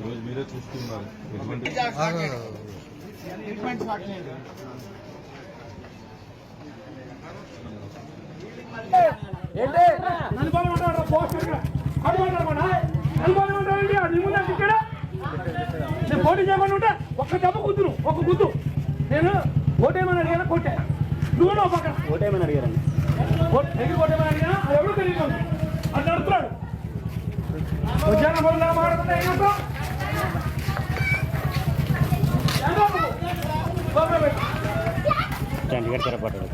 ఈరోజు మీరే చూస్తున్నారు ఎటువంటి ఏంటి? నలుపడమంటాడు పోస్ట్ ఇక్కడ అడుగుమంటాడు నలుపడమంటాడండి అది ముందు ఇక్కడ. నేను పోటీ చేయకుండా ఉంటే ఒక్క దెబ్బ గుద్దును ఒక గుద్దు. నేను ఓటేమని అడిగాను? కొట్టే. నువ్వు నా పక్కన. ఓటేమని అడిగారండి? ఓట్- ఎగిరి కొట్టేమని అడిగినా? అది ఎవరు తెలియదు. అది నడుపుతున్నాడు వచ్చాను మొదలు మాట్లాడుతున్నా ఏంటో చండీగఢ్ తిరగబడ్డాడు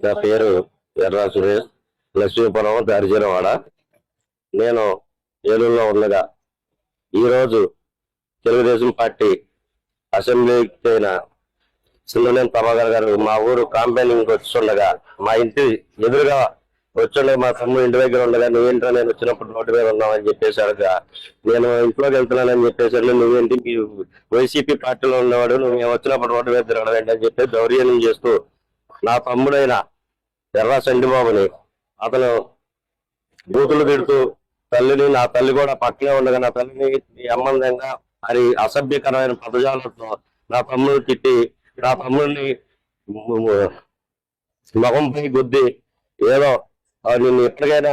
నా పేరు ఎర్రా సురేష్ లక్ష్మీపురం దారిజీరవాడ నేను ఏలూరులో ఉండగా ఈరోజు తెలుగుదేశం పార్టీ అసెంబ్లీకి అయిన సింగనేని ప్రభాకర్ గారు మా ఊరు కాంపెయినింగ్ వచ్చుండగా మా ఇంటి ఎదురుగా వచ్చుండగా మా తమ్ముడు ఇంటి దగ్గర ఉండగా నువ్వేంటో నేను వచ్చినప్పుడు రోడ్డు మీద ఉన్నామని చెప్పేసి అడగా. నేను ఇంట్లోకి వెళ్తున్నానని చెప్పేసి నువ్వేంటి మీ వైసీపీ పార్టీలో ఉన్నవాడు నువ్వు మేము వచ్చినప్పుడు రోడ్డు మీద తిరగడం అని చెప్పి దౌర్యం చేస్తూ నా తమ్ముడైన ఎర్ర సండిబాబుని అతను బూతులు తిడుతూ తల్లిని నా తల్లి కూడా పక్కనే ఉండగా నా తల్లిని అమ్మందంగా మరి అసభ్యకరమైన పదజాలతో నా తమ్ముడు తిట్టి నా తమ్ముడిని మొహంపై గుద్ది ఏదో నిన్ను ఎప్పటికైనా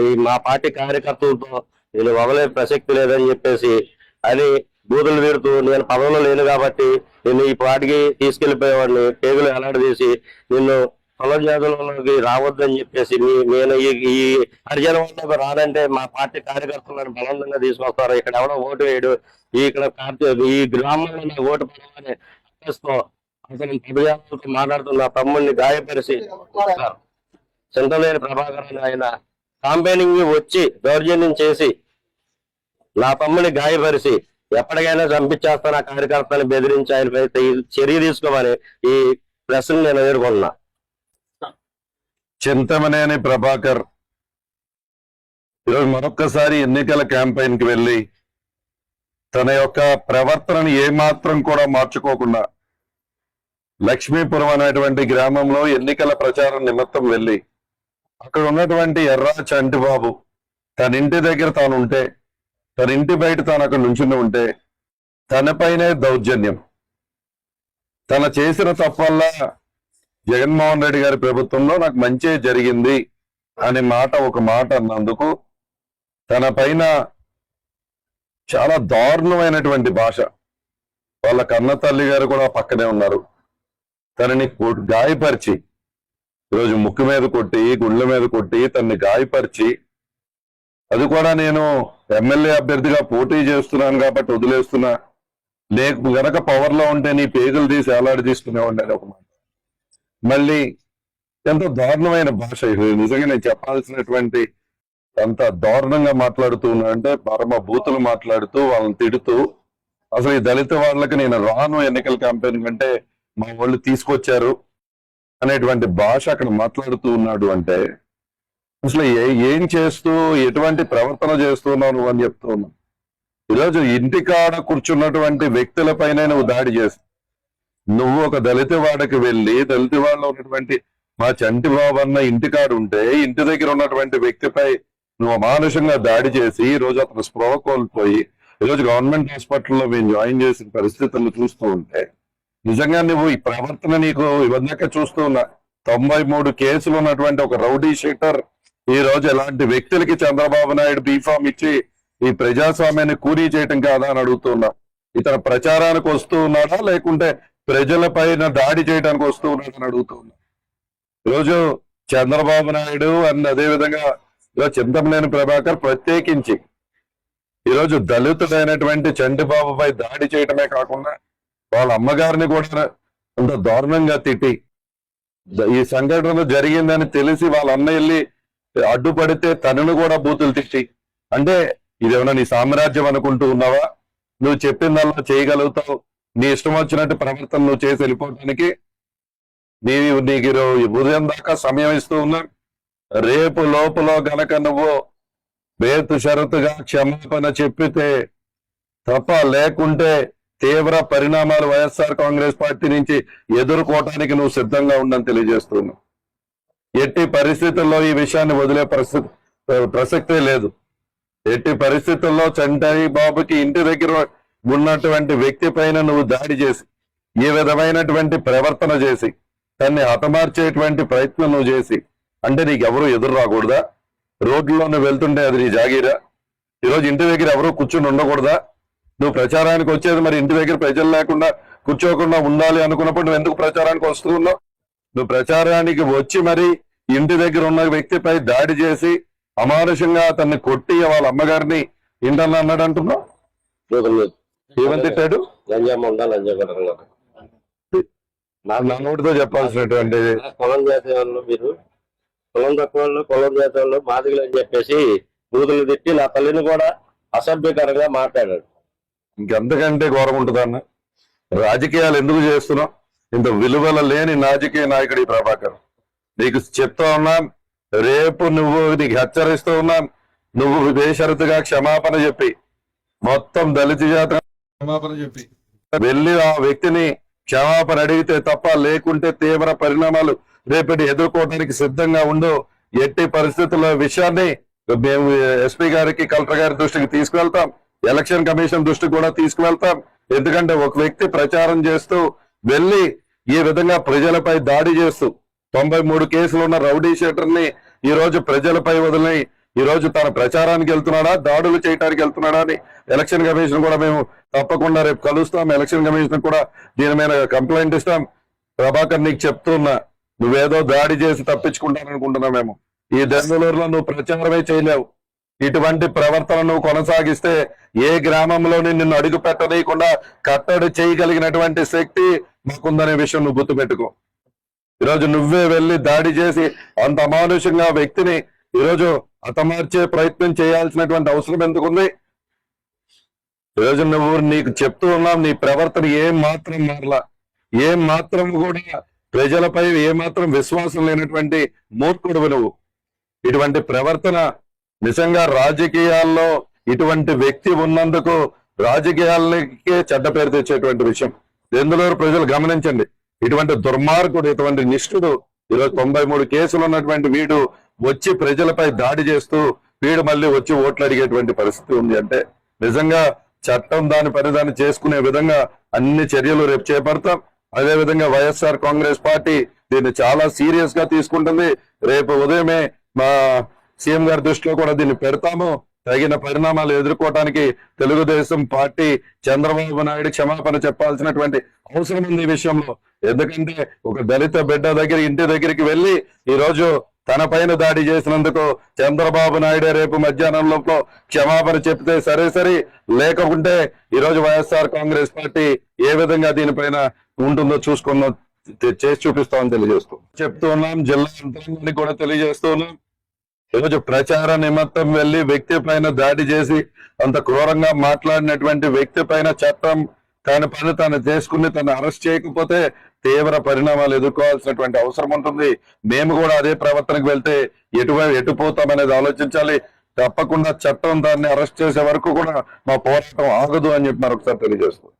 ఈ మా పార్టీ కార్యకర్తలతో నేను వదలే ప్రసక్తి లేదని చెప్పేసి అని బూతులు తీరుతూ నేను పదవిలో లేను కాబట్టి నిన్ను ఈ పాటికి తీసుకెళ్ళిపోయేవాడిని పేగులు ఎలాడదీసి నిన్ను కుల జాతులలోకి రావద్దని చెప్పేసి నేను ఈ ఈ హరిజన వాళ్ళకు రానంటే మా పార్టీ కార్యకర్తలను బలవంతంగా తీసుకొస్తారు. ఇక్కడ ఎవడో ఓటు వేయడు. ఈ ఇక్కడ ఈ గ్రామంలో ఓటు పడవని అతని పదజాతులతో మాట్లాడుతున్న. తమ్ముడిని గాయపరిచి చింతలేని ప్రభాకర్ అని ఆయన కాంపెయినింగ్ వచ్చి దౌర్జన్యం చేసి నా తమ్ముని గాయపరిచి ఎప్పటికైనా చంపించేస్తాను. ఆ కార్యకర్తలను బెదిరించి ఆయన చర్య తీసుకోమని ఈ ప్రశ్న నేను ఎదుర్కొన్నా చింతమనేని ప్రభాకర్. ఈరోజు మరొక్కసారి ఎన్నికల క్యాంపెయిన్కి వెళ్ళి తన యొక్క ప్రవర్తనను ఏమాత్రం కూడా మార్చుకోకుండా లక్ష్మీపురం అనేటువంటి గ్రామంలో ఎన్నికల ప్రచారం నిమిత్తం వెళ్ళి అక్కడ ఉన్నటువంటి ఎర్రా చంటిబాబు తన ఇంటి దగ్గర తాను ఉంటే తన ఇంటి బయట తాను అక్కడ నుంచుని ఉంటే తనపైనే దౌర్జన్యం. తన చేసిన తప్పల్లా జగన్మోహన్ రెడ్డి గారి ప్రభుత్వంలో నాకు మంచి జరిగింది అనే మాట ఒక మాట అన్నందుకు తన పైన చాలా దారుణమైనటువంటి భాష. వాళ్ళ కన్న తల్లి గారు కూడా పక్కనే ఉన్నారు. తనని గాయపరిచి ఈరోజు ముక్కు మీద కొట్టి గుండెల మీద కొట్టి తనని గాయపరిచి అది కూడా నేను ఎమ్మెల్యే అభ్యర్థిగా పోటీ చేస్తున్నాను కాబట్టి వదిలేస్తున్నా. లేక గనక పవర్లో ఉంటే నీ పేగులు తీసి ఏలాడి తీసుకునేవాడిని ఒక మాట. మళ్ళీ ఎంతో దారుణమైన భాష ఇది. నిజంగా నేను చెప్పాల్సినటువంటి అంత దారుణంగా మాట్లాడుతూ ఉన్నా అంటే పరమ బూతులు మాట్లాడుతూ వాళ్ళని తిడుతూ అసలు ఈ దళిత వాళ్ళకి నేను రాను ఎన్నికల క్యాంపెయిన్ కంటే మా వాళ్ళు తీసుకొచ్చారు అనేటువంటి భాష అక్కడ మాట్లాడుతూ ఉన్నాడు అంటే అసలు ఏం చేస్తూ ఎటువంటి ప్రవర్తన చేస్తున్నావు నువ్వు అని చెప్తూ ఉన్నావు ఈరోజు ఇంటికాడ కూర్చున్నటువంటి వ్యక్తులపైన నువ్వు దాడి చేస్తావు నువ్వు ఒక దళిత వాడకి వెళ్ళి దళిత వాళ్ళలో ఉన్నటువంటి మా చంటి బాబు అన్న ఇంటికాడు ఉంటే ఇంటి దగ్గర ఉన్నటువంటి వ్యక్తిపై నువ్వు అమానుషంగా దాడి చేసి ఈ రోజు అతను స్పృహ కోల్పోయి ఈ రోజు గవర్నమెంట్ హాస్పిటల్లో మేము జాయిన్ చేసిన పరిస్థితులను చూస్తూ ఉంటే నిజంగా నువ్వు ఈ ప్రవర్తన నీకు ఇవన్నీ చూస్తూ ఉన్నా తొంభై మూడు కేసులు ఉన్నటువంటి ఒక రౌడీ షీటర్ ఈ రోజు ఎలాంటి వ్యక్తులకి చంద్రబాబు నాయుడు బీఫామ్ ఇచ్చి ఈ ప్రజాస్వామ్యాన్ని కూలీ చేయటం కాదా అని అడుగుతున్నా ఇతను ప్రచారానికి వస్తూ ఉన్నాడా? లేకుంటే ప్రజల పైన దాడి చేయడానికి వస్తూ ఉన్నాడని అని అడుగుతున్నా ఈరోజు చంద్రబాబు నాయుడు అండ్ అదే విధంగా ఈరోజు చింతమనేని ప్రభాకర్ ప్రత్యేకించి ఈరోజు దళితుడైనటువంటి చంటిబాబుపై దాడి చేయటమే కాకుండా వాళ్ళ అమ్మగారిని కూడా అంత దారుణంగా తిట్టి ఈ సంఘటన జరిగిందని తెలిసి వాళ్ళ అన్న వెళ్ళి అడ్డుపడితే తనను కూడా బూతులు తిట్టి. అంటే ఇదేమన్నా నీ సామ్రాజ్యం అనుకుంటూ ఉన్నావా? నువ్వు చెప్పిందల్లా చేయగలుగుతావు. నీ ఇష్టం వచ్చినట్టు ప్రవర్తన నువ్వు చేసి వెళ్ళిపోవడానికి నీ నీకు ఉదయం దాకా సమయం ఇస్తూ ఉన్నా రేపు లోపల గనక నువ్వు బేతు షరతుగా క్షమాపణ చెప్పితే తప్ప లేకుంటే తీవ్ర పరిణామాలు వైఎస్ఆర్ కాంగ్రెస్ పార్టీ నుంచి ఎదుర్కోవటానికి నువ్వు సిద్ధంగా ఉండని తెలియజేస్తున్నావు. ఎట్టి పరిస్థితుల్లో ఈ విషయాన్ని వదిలే పరిస్థితి ప్రసక్తే లేదు. ఎట్టి పరిస్థితుల్లో చంటాయి బాబుకి ఇంటి దగ్గర ఉన్నటువంటి వ్యక్తి పైన నువ్వు దాడి చేసి ఏ విధమైనటువంటి ప్రవర్తన చేసి తన్ని హతమార్చేటువంటి ప్రయత్నం నువ్వు చేసి అంటే నీకు ఎవరు ఎదురు రాకూడదా? రోడ్లో నువ్వు వెళ్తుంటే అది నీ జాగీరా? ఈరోజు ఇంటి దగ్గర ఎవరు కూర్చుని ఉండకూడదా? నువ్వు ప్రచారానికి వచ్చేది మరి ఇంటి దగ్గర ప్రజలు లేకుండా కూర్చోకుండా ఉండాలి అనుకున్నప్పుడు నువ్వు ఎందుకు ప్రచారానికి వస్తున్నావు నువ్వు ప్రచారానికి వచ్చి మరి ఇంటి దగ్గర ఉన్న వ్యక్తిపై దాడి చేసి అమానుషంగా అతన్ని కొట్టి వాళ్ళ అమ్మగారిని ఇంటన్నా అన్నాడు అంటున్నావు ఏమని తిట్టాడు? ఉందా లంజగొండ నా నోటితో చెప్పాల్సినటువంటి పొలం చేసే వాళ్ళు మీరు పొలం తక్కువ వాళ్ళు పొలం చేసే వాళ్ళు మాదిగలు అని చెప్పేసి బూతులు తిట్టి నా తల్లిని కూడా అసభ్యకరంగా మాట్లాడాడు. ఇంకెంతకంటే ఘోరం ఉంటుందన్న రాజకీయాలు ఎందుకు చేస్తున్నావు? ఇంత విలువల లేని రాజకీయ నాయకుడు ఈ ప్రభాకర్. నీకు చెప్తా ఉన్నాం రేపు నువ్వు నీకు హెచ్చరిస్తూ ఉన్నాం నువ్వు బేషరతుగా క్షమాపణ చెప్పి మొత్తం దళిత జాత క్షమాపణ చెప్పి. వెళ్ళి ఆ వ్యక్తిని క్షమాపణ అడిగితే తప్ప లేకుంటే తీవ్ర పరిణామాలు రేపటి ఎదుర్కోవడానికి సిద్ధంగా ఉండు. ఎట్టి పరిస్థితుల్లో విషయాన్ని మేము ఎస్పీ గారికి కలెక్టర్ గారి దృష్టికి తీసుకువెళ్తాం. ఎలక్షన్ కమిషన్ దృష్టికి కూడా తీసుకువెళ్తాం. ఎందుకంటే ఒక వ్యక్తి ప్రచారం చేస్తూ వెళ్ళి ఈ విధంగా ప్రజలపై దాడి చేస్తూ తొంభై మూడు కేసులు ఉన్న రౌడీ షీటర్ని ఈ రోజు ప్రజలపై వదిలి ఈ రోజు తన ప్రచారానికి వెళ్తున్నాడా? దాడులు చేయడానికి వెళ్తున్నాడా అని ఎలక్షన్ కమిషన్ కూడా మేము తప్పకుండా రేపు కలుస్తాం. ఎలక్షన్ కమిషన్ కూడా దీని మీద కంప్లైంట్ ఇస్తాం. ప్రభాకర్ నీకు చెప్తున్నా నువ్వేదో దాడి చేసి తప్పించుకుంటాననుకుంటున్నా మేము. ఈ దెందులూరులో నువ్వు ప్రచారమే చేయలేవు. ఇటువంటి ప్రవర్తన నువ్వు కొనసాగిస్తే ఏ గ్రామంలోని నిన్ను అడుగు పెట్టనీయకుండా కట్టడి చేయగలిగినటువంటి శక్తి మాకుందనే విషయం నువ్వు గుర్తుపెట్టుకో. ఈరోజు నువ్వే వెళ్ళి దాడి చేసి అంత అమానుషంగా వ్యక్తిని ఈరోజు హతమార్చే ప్రయత్నం చేయాల్సినటువంటి అవసరం ఎందుకుంది? ఈరోజు నువ్వు నీకు చెప్తూ ఉన్నావు నీ ప్రవర్తన ఏం మాత్రం మారలా. ఏం మాత్రం కూడా ప్రజలపై ఏ మాత్రం విశ్వాసం లేనటువంటి మూర్ఖుడు నువ్వు. ఇటువంటి ప్రవర్తన నిజంగా రాజకీయాల్లో ఇటువంటి వ్యక్తి ఉన్నందుకు రాజకీయాలకే చెడ్డ పేరు తెచ్చేటువంటి విషయం. ఎందులో ప్రజలు గమనించండి. ఇటువంటి దుర్మార్గుడు ఇటువంటి నిష్ఠుడు ఈరోజు తొంభై మూడు కేసులు ఉన్నటువంటి వీడు వచ్చి ప్రజలపై దాడి చేస్తూ వీడు మళ్ళీ వచ్చి ఓట్లు అడిగేటువంటి పరిస్థితి ఉంది. అంటే నిజంగా చట్టం దాని పని దాన్ని చేసుకునే విధంగా అన్ని చర్యలు రేపు చేపడతాం. అదే విధంగా వైఎస్ఆర్ కాంగ్రెస్ పార్టీ దీన్ని చాలా సీరియస్గా తీసుకుంటుంది. రేపు ఉదయమే మా సీఎం గారి దృష్టిలో కూడా దీన్ని పెడతాము. తగిన పరిణామాలు ఎదుర్కోవటానికి తెలుగుదేశం పార్టీ చంద్రబాబు నాయుడు క్షమాపణ చెప్పాల్సినటువంటి అవసరం ఉంది ఈ విషయంలో. ఎందుకంటే ఒక దళిత బిడ్డ దగ్గర ఇంటి దగ్గరికి వెళ్ళి ఈ రోజు తన పైన దాడి చేసినందుకు చంద్రబాబు నాయుడు రేపు మధ్యాహ్నంలో క్షమాపణ చెప్తే సరే సరే. లేకుంటే ఈరోజు వైఎస్ఆర్ కాంగ్రెస్ పార్టీ ఏ విధంగా దీనిపైన ఉంటుందో చూసుకుందాం చేసి చూపిస్తామని తెలియజేస్తూ చెప్తూ ఉన్నాం జిల్లా యంత్రాంగానికి కూడా తెలియజేస్తూ ఉన్నాం. ఈరోజు ప్రచార నిమిత్తం వెళ్ళి వ్యక్తి పైన దాడి చేసి అంత క్రూరంగా మాట్లాడినటువంటి వ్యక్తి పైన చట్టం తన పని తను చేసుకుని తను అరెస్ట్ చేయకపోతే తీవ్ర పరిణామాలు ఎదుర్కోవాల్సినటువంటి అవసరం ఉంటుంది. మేము కూడా అదే ప్రవర్తనకు వెళ్తే ఎటువైపు ఎటు పోతామనేది ఆలోచించాలి. తప్పకుండా చట్టం దాన్ని అరెస్ట్ చేసే వరకు కూడా మా పోరాటం ఆగదు అని చెప్పి మరొకసారి తెలియజేస్తుంది